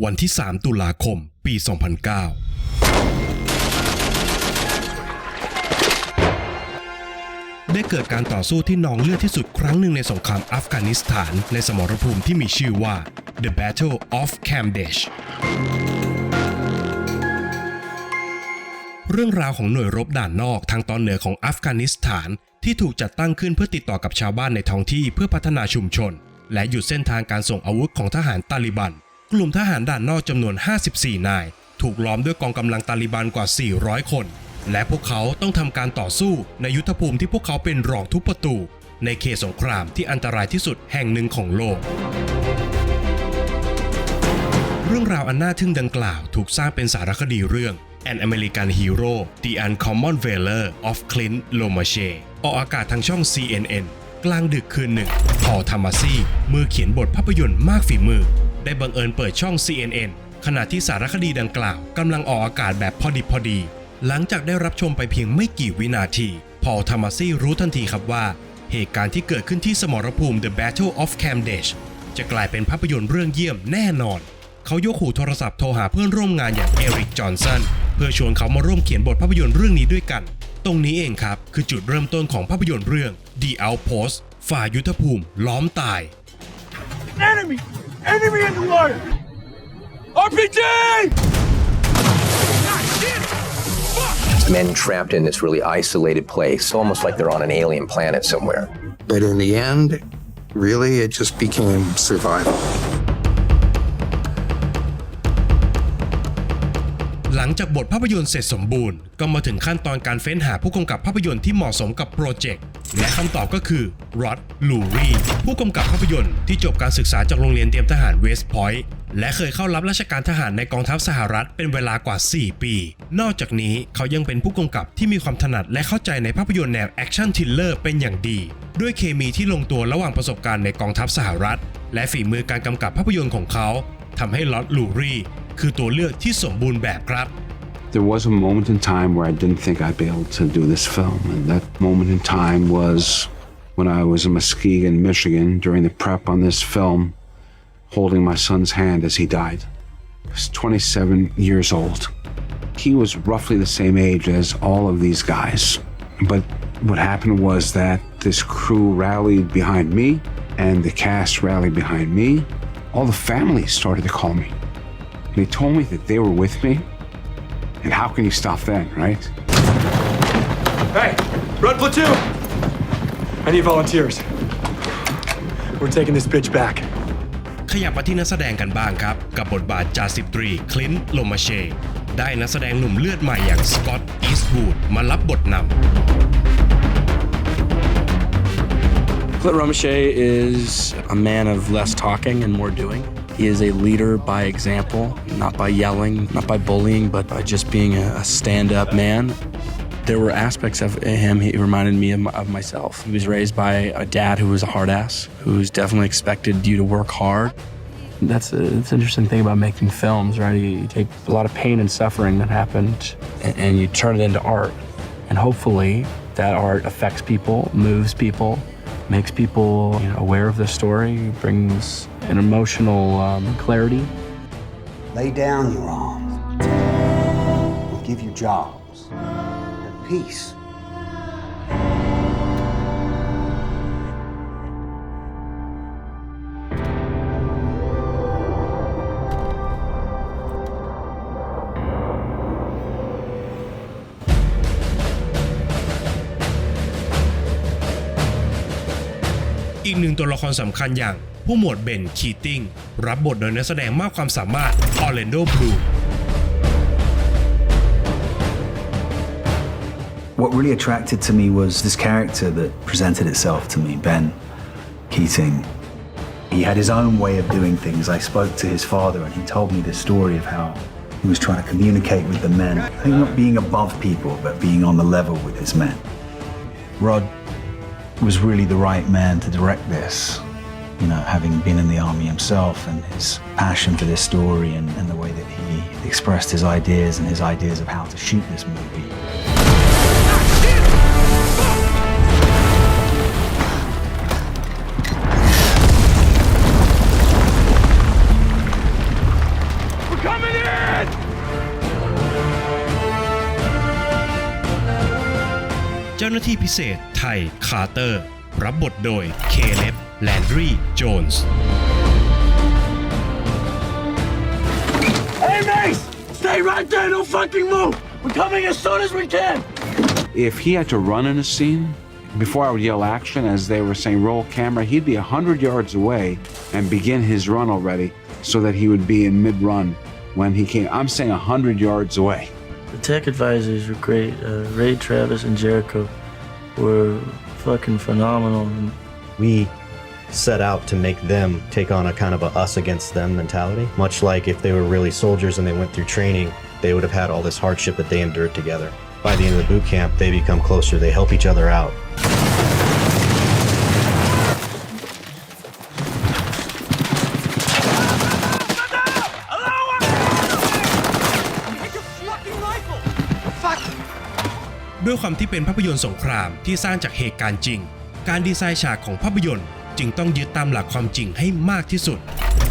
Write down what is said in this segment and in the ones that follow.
วันที่ 3 ตุลาคม ปี 2009 ได้เกิดการต่อสู้ที่นองเลือดที่สุดครั้งหนึ่งในสงครามอัฟกานิสถานในสมรภูมิที่มีชื่อว่า The Battle of Kamdesh เรื่องราวของหน่วยรบด่านนอกทางตอนเหนือของอัฟกานิสถานที่ถูกจัดตั้งขึ้นเพื่อติดต่อกับชาวบ้านในท้องที่เพื่อพัฒนาชุมชน และหยุดเส้นทางการส่งอาวุธของทหารตาลิบัน กลุ่มทหารด่านนอกจำนวน 54 นาย ถูกล้อมด้วยกองกำลังตาลิบันกว่า 400 คน และพวกเขาต้องทำการต่อสู้ในยุทธภูมิที่พวกเขาเป็นรองทุกประตู ในเขตสงครามที่อันตรายที่สุดแห่งหนึ่งของโลก เรื่องราวอันน่าทึ่งดังกล่าวถูกสร้างเป็นสารคดีเรื่อง An American Hero The Uncommon Valor of Clint Lomache ออกอากาศทางช่อง CNN กลางดึกคืนหนึ่งพอลทามาซี่มือเขียนบทภาพยนตร์มากฝีมือ ได้บังเอิญเปิดช่อง CNN ขณะที่สารคดีดังกล่าวกำลังออกอากาศแบบพอดิบพอดี หลังจากได้รับชมไปเพียงไม่กี่วินาที พอลทามาซี่รู้ทันทีครับว่า เหตุการณ์ที่เกิดขึ้นที่สมรภูมิ The Battle of Kamdesh จะกลายเป็นภาพยนตร์เรื่องเยี่ยมแน่นอน เขายกหูโทรศัพท์โทรหาเพื่อนร่วมงานอย่างเอริกจอห์นสันเพื่อชวนเขามาร่วมเขียนบทภาพยนตร์เรื่องนี้ด้วยกัน ตรงนี้เองครับ คือจุดเริ่มต้นของภาพยนตร์เรื่อง The Outpost ฝ่ายยุทธภูมิล้อมตาย Enemy! Enemy in the water! RPG! men trapped in this really isolated place, almost like they're on an alien planet somewhere. But in the end, really, it just became survival. หลังจากบทภาพยนตร์เสร็จสมบูรณ์ ก็มาถึงขั้นตอนการเฟ้นหาผู้กำกับภาพยนตร์ที่เหมาะสมกับโปรเจกต์ และคำตอบก็คือรอดลูรีผู้กำกับภาพยนตร์ที่จบการศึกษาจากโรงเรียนเตรียมทหารเวสต์พอยต์และเคยเข้ารับราชการทหารในกองทัพสหรัฐเป็นเวลากว่า 4 ปี นอกจากนี้เขายังเป็นผู้กำกับที่มีความถนัดและเข้าใจในภาพยนตร์แนวแอคชั่นทิลเลอร์เป็นอย่างดี ด้วยเคมีที่ลงตัวระหว่างประสบการณ์ในกองทัพสหรัฐ และฝีมือการกำกับภาพยนตร์ของเขาทำให้ลอดลูรีคือตัวเลือกที่สมบูรณ์แบบครับ There was a moment in time where I didn't think I'd be able to do this film, and that moment in time was when I was in Muskegon, Michigan, during the prep on this film, holding my son's hand as he died. He was 27 years old. He was roughly the same age as all of these guys. But what happened was that this crew rallied behind me, and the cast rallied behind me. All the families started to call me. They told me that they were with me and how can you stop then, right? Hey! Red platoon! I need volunteers. We're taking this bitch back. ขยับมาที่นักแสดงกันบ้างครับ กับบทบาทจ่าสิบตรี คลินต์โลมาเช ได้นักแสดงหนุ่มเลือดใหม่อย่างสกอตต์อีสต์วูดมารับบทน Clint Romache is a man of less talking and more doing. He is a leader by example, not by yelling, not by bullying, but by just being a, stand up man. There were aspects of him he reminded me of, myself. He was raised by a dad who was a hard ass, who's definitely expected you to work hard. That's, a, an interesting thing about making films, right? You, you take a lot of pain and suffering that happened and, and you turn it into art. And hopefully, that art affects people, moves people, makes people you know, aware of the story, brings an emotional um, clarity. Lay down your arms. We'll give you jobs and peace.ำอีกหนึ่งตัวละครสำคัญอย่าง ผู้หมวดเบนคีติงรับบทโดยนักแสดงมากความสามารถออร์แลนโดบลู What really attracted to me was this character that presented itself to me, Ben Keating. He had his own way of doing things. I spoke to his father and he told me the story of how he was trying to communicate with the men. I think not being above people, but being on the level with his men. Rod was really the right man to direct this. you know, having been in the army himself and his passion for this story and, and the way that he expressed his ideas and his ideas of how to shoot this movie. เจ้าหน้าที่พิเศษไทยคาร์เตอร์ รับบทโดยเคเลบแลนดรีโจนส์ Hey, Mace! Stay right there, don't fucking move! We're coming as soon as we can! If he had to run in a scene, before I would yell action, as they were saying roll camera, he'd be 100 yards away and begin his run already so that he would be in mid run when he came. I'm saying 100 yards away. The tech advisors were great. Uh, Ray, Travis, and Jericho were fucking phenomenal. we set out to make them take on a kind of a us against them mentality. Much like if they were really soldiers and they went through training, they would have had all this hardship that they endured together. By the end of the boot camp, they become closer, they help each other out. ด้วยความที่เป็นภาพยนตร์สงครามที่สร้างจากเหตุการณ์จริง การดีไซน์ฉากของภาพยนตร์ จึงต้องยึดตามหลักความจริงให้มากที่สุด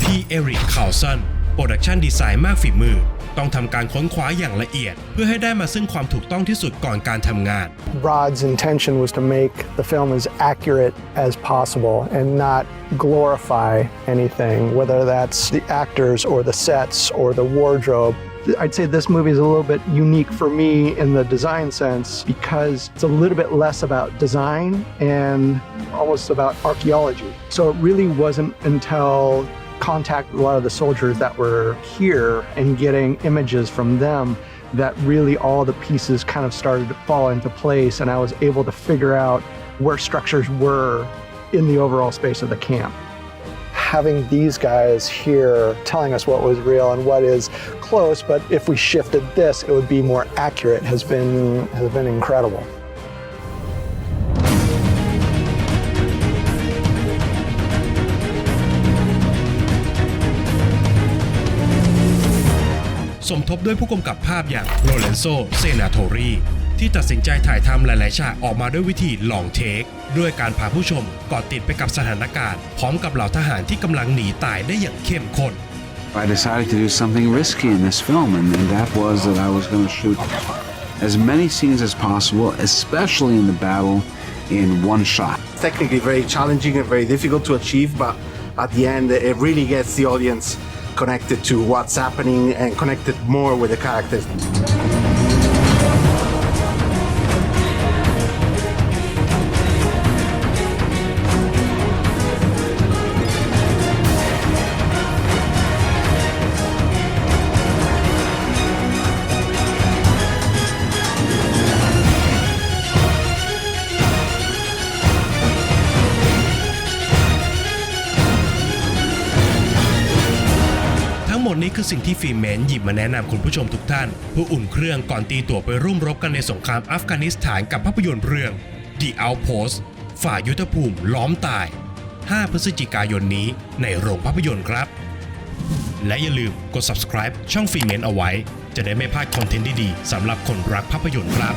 พี่เอริกคาลสันโปรดักชันดีไซน์มากฝีมือ ต้องทำการค้นคว้าอย่างละเอียด เพื่อให้ได้มาซึ่งความถูกต้องที่สุดก่อนการทำงาน Rod's intention was to make the film as accurate as possible and not glorify anything, whether that's the actors or the sets or the wardrobe. I'd say this movie is a little bit unique for me in the design sense because it's a little bit less about design and almost about archaeology. So it really wasn't until contact with a lot of the soldiers that were here and getting images from them that really all the pieces kind of started to fall into place and I was able to figure out where structures were in the overall space of the camp Having these guys here telling us what was real and what is close, but if we shifted this, it would be more accurate has been has been incredible. สมทบด้วยผู้กำกับภาพอย่างโรเลนโซเซนาโทรี ที่ตัดสินใจถ่ายทำหลาย ๆ ฉากออกมาด้วยวิธีลองเทค ด้วยการพาผู้ชมเกาะติดไปกับสถานการณ์ พร้อมกับเหล่าทหารที่กำลังหนีตายได้อย่างเข้มข้น I decided to do something risky in this film, and, and that was that I was going to shoot as many scenes as possible, especially in the battle, in one shot. technically very challenging and very difficult to achieve, but at the end, it really gets the audience connected to what's happening and connected more with the characters. คือสิ่งที่ฟิล์มเมนหยิบมาแนะนำคุณผู้ชมทุกท่าน เพื่ออุ่นเครื่องก่อนตีตัวไปร่วมรบกันในสงครามอัฟกานิสถานกับภาพยนตร์เรื่อง The Outpost ฝ่ายยุทธภูมิล้อมตาย 5 พฤศจิกายนนี้ในโรงภาพยนตร์ครับ และอย่าลืมกด subscribe ช่องฟิล์มเมนเอาไว้ จะได้ไม่พลาดคอนเทนต์ดีๆสำหรับคนรักภาพยนตร์ครับ